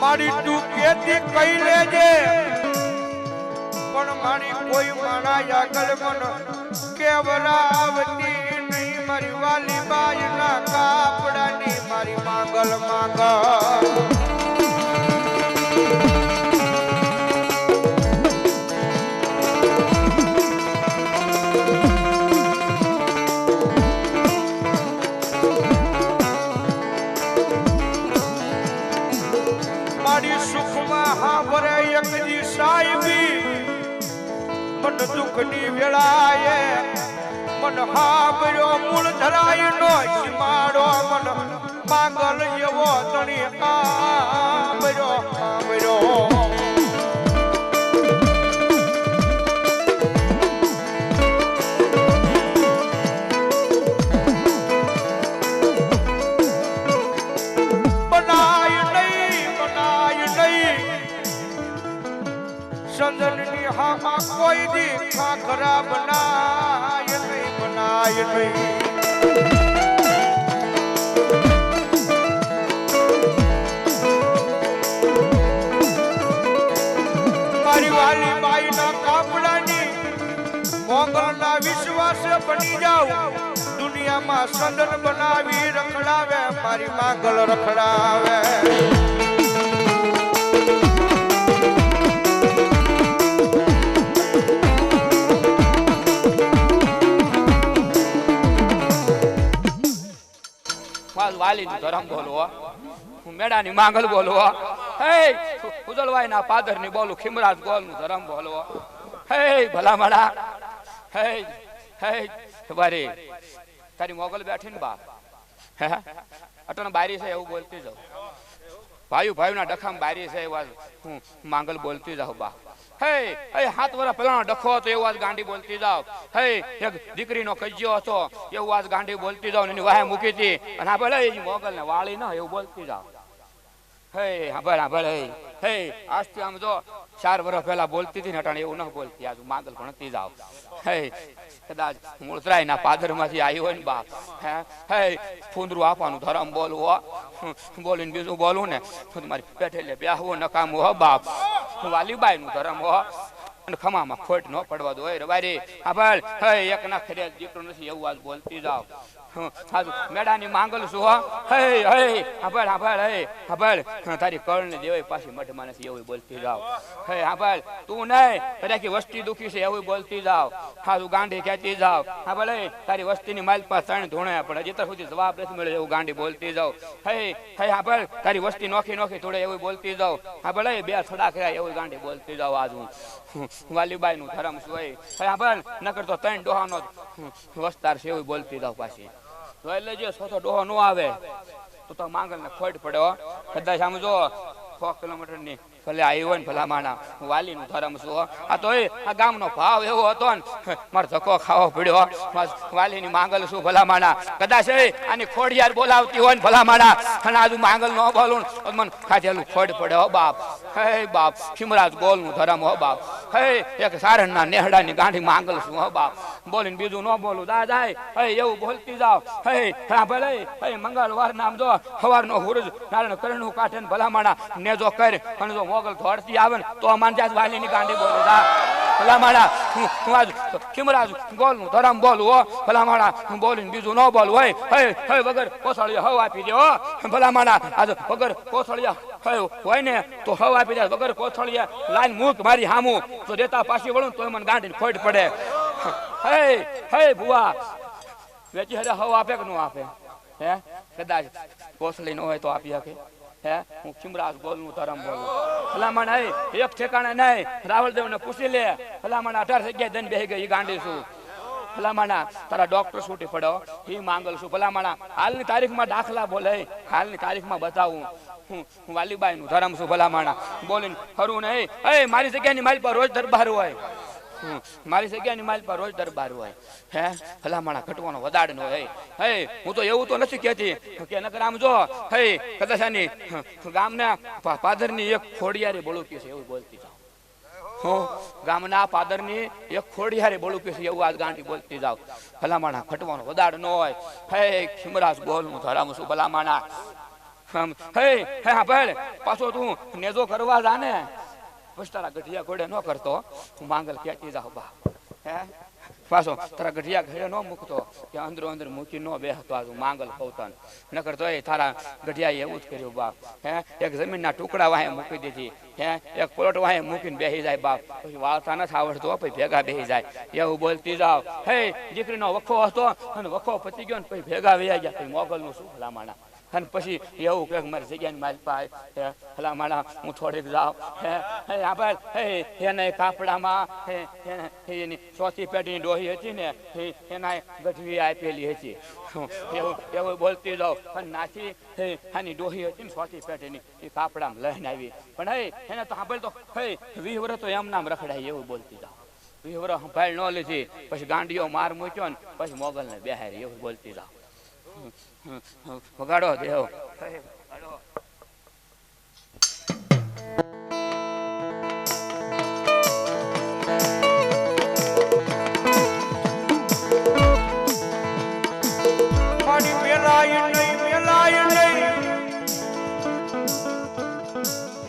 મારી તું કેતી કઈ લેજે. પણ મારી કોઈ મારા આગળ મન કેવરાવતી નહીં. મારી વાલી બાઈ ના કાપડાની મારી માંગલ માંગલ. મન દુઃખની વેળાએ મન હાબર્યો મૂળ ધરાય નો સીમાડો મન પાગલ એવો તણી આબર્યો આબર્યો વાલી બાઈના કાપડાની મોગલના વિશ્વાસ બની જાઉં દુનિયામાં સદન બનાવી રખડાવે, મારી માંગલ રખડાવે. વાલી ધરમ બોલવો, હું મેડાની માંગલ બોલવો. હે ઉજળવાઈ ના પાદરની બોલું ખીમરાજ ગોલનું ધરમ બોલવો. હે ભલા માડા હે હે, વારે. તારી મોગલ બેઠી ને બાપ. અટણ બારી છે એવું બોલતી જાઉં. ભાઈ ભાઈ ના ડખામ બારી છે એવા હું માંગલ બોલતી જાઉં બા હે, એ હાથ વરા પેલાનો ડખો હતો એવું આજ ગાંડી બોલતી જાવ હે, એક દીકરીનો કજ્યો હતો એવું આજ ગાંડી બોલતી જાવ એની વાહે મૂકી હતી. અને આ મોગલ ને વાળી ન એવું બોલતી જાવ હે હા ભલે હા. ભલે હે, આજથી આમ જો ચાર વર્ષ પહેલા બોલતી હતી ને અટાણે એવું ન બોલતી, આજ માગલ ભણતી જાવ. હે, કદાચ મૂળતરાય ના પાદરમાંથી આવી હોય ને બાપ. હે હે, ફૂંદરું આપવાનું ધરમ બોલવું, હો. બોલીને બીજું બોલવું ને મારી પેઠે બેહવું, નકામું, હો, બાપ. વાલીબાઈ નું ધરમ, હો. અને ખમામાં ખોટ ન પડવા દો રે વારી હા, ભાઈ, હે, એક ના ખરે દીકરો નથી, એવું આજ બોલતી જાવ. મેડાની માંગલ છું હો? હે હે હાંભળ હાંભળ, હે, હાંભળ. તારી કળ દેવાય પાછી મઢમાં નથી એવું બોલતી જાવ હે, હાંભળ, તું નહીં તારી વસ્તી દુખી છે એવું બોલતી જાવ હાજુ ગાંડી કહેતી જાવ હાંભળ, હે, તારી વસ્તીની માલ પાસે ત્રણ ધોણે પણ હજી સુધી જવાબ નથી મળે એવું ગાંડી બોલતી જાવ હે હે, હાંભળ, તારી વસ્તી નોખી નોખી થોડે એવું બોલતી જાવ હે, બે થોડા કર્યા એવું ગાંડી બોલતી જાવ આજ. હું વાલીબાઈ નું ધરમ છું હે, હાંભળ, નકર તો ત્રણ ડોહાનો વસ્તાર છે એવું બોલતી જાવ પાછી. જોઈ લેજો સોથો ડોહો નો આવે, તો તો માંગલ ને ખોટ પડ્યો કદાચ આમ જો સો કિલોમીટરની ભલે આવ્યો હોય ને ભલા માણા હું વાલીનું ધર્મ છું. આ તો આ ગામનો ભાવ એવો હતો ને, મારો ધક્કો ખાવો પડ્યો વાલી વાલીની માંગલ છું ભલા માણા કદાચ આની ખોડિયાર બોલાવતી હોય ને ભલા માણા અને આજુ માંગલ નો બોલું ને મને ખાધેલું ખોડ પડે હો બાપ. હે બાપ, ખીમરાજ બોલનું ધર્મ હો બાપ. હે, એક સારણના નેહડાની ગાંઠી માંગલ છું હો બાપ? બોલીને બીજું ન બોલું. દાદા હે, એવું બોલતી જાવ હે હા ભલે. હે, મંગળવાર નામ જો સવારનો હુરજ નારાયણ કરણું ને ભલામાણા ને જો કર. અને જો મોગલ ધોડતી આવે ને, તો માનજાસ વાલીની ગાંડી બોલું. દા. ભલામાણા. હું હું આજ ખીમરાજ બોલનું, ધરમ બોલું, હો. ભલામાણા, હું બોલીને બીજું ન બોલું, હોય. હે હે વગર કોસળિયા હવ આપી દે, હો. ભલામાણા, આજે વગર કોસળિયા હે હોય ને, તો હવ આપી દે, વગર કોસળિયા લાઈન મૂક મારી હામું. તો દેતા પાછી વળું તો મને ગાંડીને ખોટ પડે. હે હે ભુવા. વેચી હરે હવ આપે કે ન આપે? હે? કદાચ કોસળી ન હોય તો આપી શકે. હે? હું ખીમરાજ બોલનું, ધરમ બોલું. ભલામણ આવી એક ઠેકાણે નહીં. રાવળદેવ ને પૂછી લે, ભલામણ અઢાર જગ્યાએ દઈને બેહી ગઈ ગાંડી છું. ભલામણા, તારા ડોક્ટર છૂટી પડો એ માંગલ છું, ભલામણા, હાલની તારીખમાં દાખલા બોલે હાલની તારીખમાં બતાવું. હું વાલીબાઈ નું ધરમ છું, ભલામણા. બોલીને ખરું નહીં. એ મારી જગ્યાની મારી પર રોજ દરબાર હોય. મારી જગ્યાની માલ પર રોજ દરબાર હોય. હે? ભલામણા ઘટવાનો વદાડ નો હે હે? હું તો એવું તો નથી કહેતી કે નકર આમ જો, હે? કદાચ આની ગામના પાદરની એક ખોડિયારી બોલુકી છે એવું બોલતી જાવ હું? ગામના પાદરની એક ખોડિયારી બોલુકી છે એવું આજ ગાંઠી બોલતી જાવ ભલામણા ઘટવાનો વદાડ ન હોય. હે? ખીમરાજ બોલ, હું ધરાવું છું ભલામણા. હે? હે, હા, ભલે. પાછો તું નેજો કરવા જાને પછી ગઢિયા ઘોડે ન કરતો, હું માંગલ ક્યાંથી જાઉં બા? પાછો તારા ગઢિયા ઘરે ન મૂકતો, કે અંદરો અંદર મૂકી ન બેહતો આ હું માંગલ પૌતન. ન કરતો એ તારા ગઢિયા એવું જ કર્યું બાપ હે? એક જમીનના ટુકડા વાહે મૂકી દીધી. હે? એક પ્લોટ વાહે મૂકીને બેસી જાય બાપ. પછી વાળતા નથી આવડતો, પછી ભેગા બેસી જાય. એવું બોલતી જાવ હે, દીકરીનો વખો હતો, અને વખો પતી ગયો ને પછી ભેગા વૈયા ગયા. મોગલ મોગલનું શું ભલામણા અને પછી એવું કે મારી જગ્યાની મારી પાસે હે ભલા માણા હું થોડીક જાઉં. હે આપણે હે, એને કાપડામાં એની ચોથી પેઢીની ડોહી હતી ને એના ગઢવી આપેલી હતી. એવું એવું બોલતી જાઉં. અને હે, આની ડોહી હતી ને ચોથી પેઢીની, એ કાપડામાં લઈને આવી. પણ હે, એને તો સાંભળ તો, હે વીસ તો એમ નામ રખડાય એવું બોલતી જાઉં. વીસ વર્ષ સંભાળ ન લીધી. પછી ગાંડીઓ માર મૂક્યો ને, પછી મોગલને બેહારી એવું બોલતી જાઉં. વગાડો દેવ.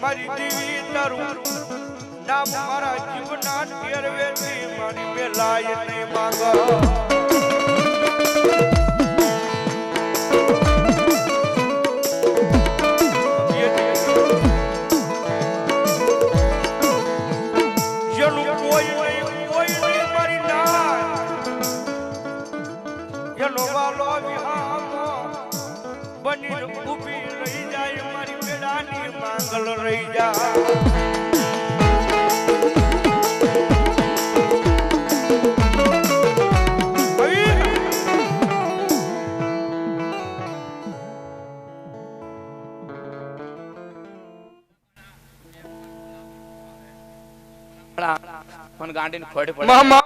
મારી મારી તારું નામ મારા જીવના મારી મેલાય નહીં માંગ. માંગલ રહી જા ખોડ પડે.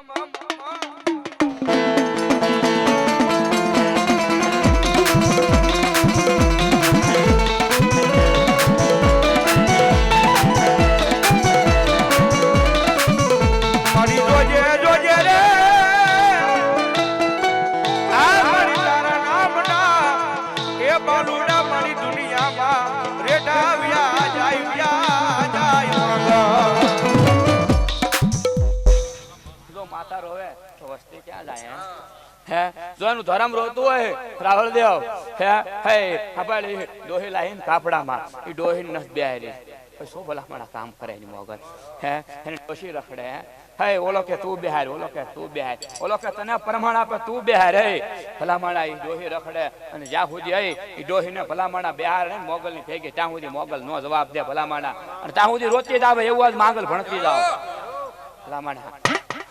માતા રોવે તો વસ્તી ક્યાં જાય હે? જો એનું ધરમ રોતું હોય રાહુલ દેવ હે? હે આપણે ડોહી લાઈન કાપડામાં એ ડોહી નસ બેહારી. શું ભલા મારા કામ કરે એની મોગલ હે? એને ડોશી રખડે હે? ઓલો કે તું બેહાર ઓલો કે તું બેહાર. ઓલો કે તને પ્રમાણ આપે તું બેહાર. હે ભલા માણા ઈ ડોહી રખડે અને જ્યાં સુધી હે ઈ ડોહીને ભલા માણા બેહાર ને મોગલ ની ભેગી ત્યાં સુધી મોગલ નો જવાબ દે ભલા માણા અને ત્યાં સુધી રોતી જ આવે એવું જ માંગલ ભણતી જાવ ભલા માણા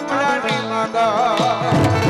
બાઈના કાપડાની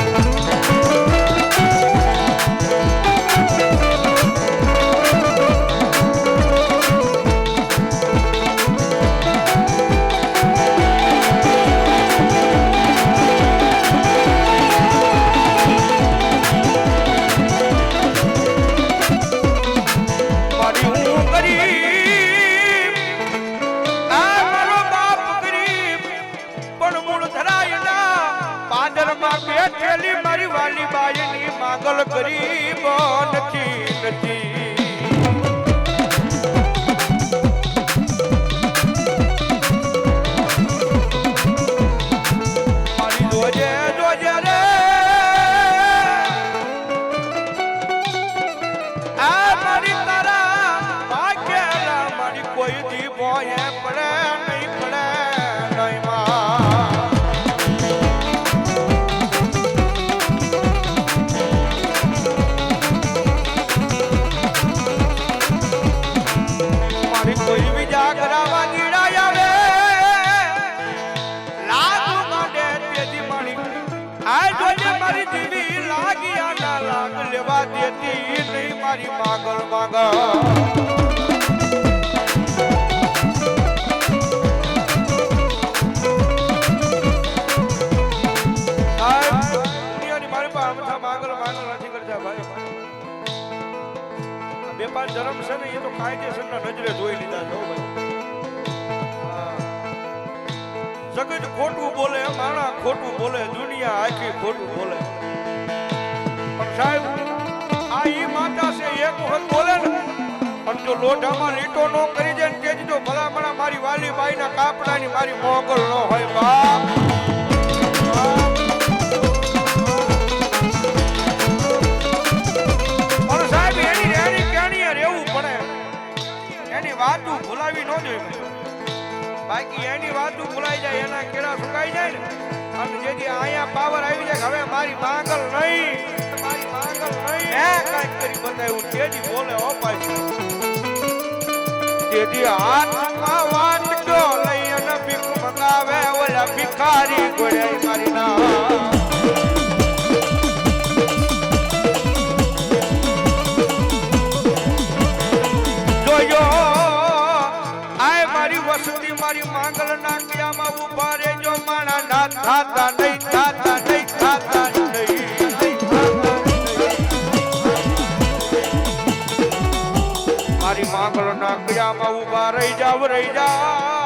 બેઠેલી મારી વાલી બાઈની માંગલ ગરીબ નથી. નથી કોઈ દી બોયે પડે. આ બે પાંચ ધર્મ છે ને, એ તો કાયદેસરના નજરે જોઈ લીધા છે. જગત ખોટું બોલે, માણા ખોટું બોલે, દુનિયા આખી ખોટું બોલે. પણ સાહેબ આ ઈ માતા છે, એક વખત બોલે ને, પણ જો લોઢામાં લીટો નો કરી દે ને તેથી જો ભલામણા મારી વાલી કાપડા ની મારી મોગલ નો હોય બાપ. વાતું ભૂલાવી ન બાકી એની વાતું ભૂલાઈ જાય, એના કેળા સુકાઈ જાય ને. અને જેથી અહીંયા પાવર આવી જાય હવે મારી માંગલ નહીં. મારી એ કાંઈક મારી ના. મારી વસતી, મારી માંગલ ના કિયામાં ઊભા જો માણા નાથા થાતા નહીં કિયામાં ઊભા રહી જાવ રહી જાવ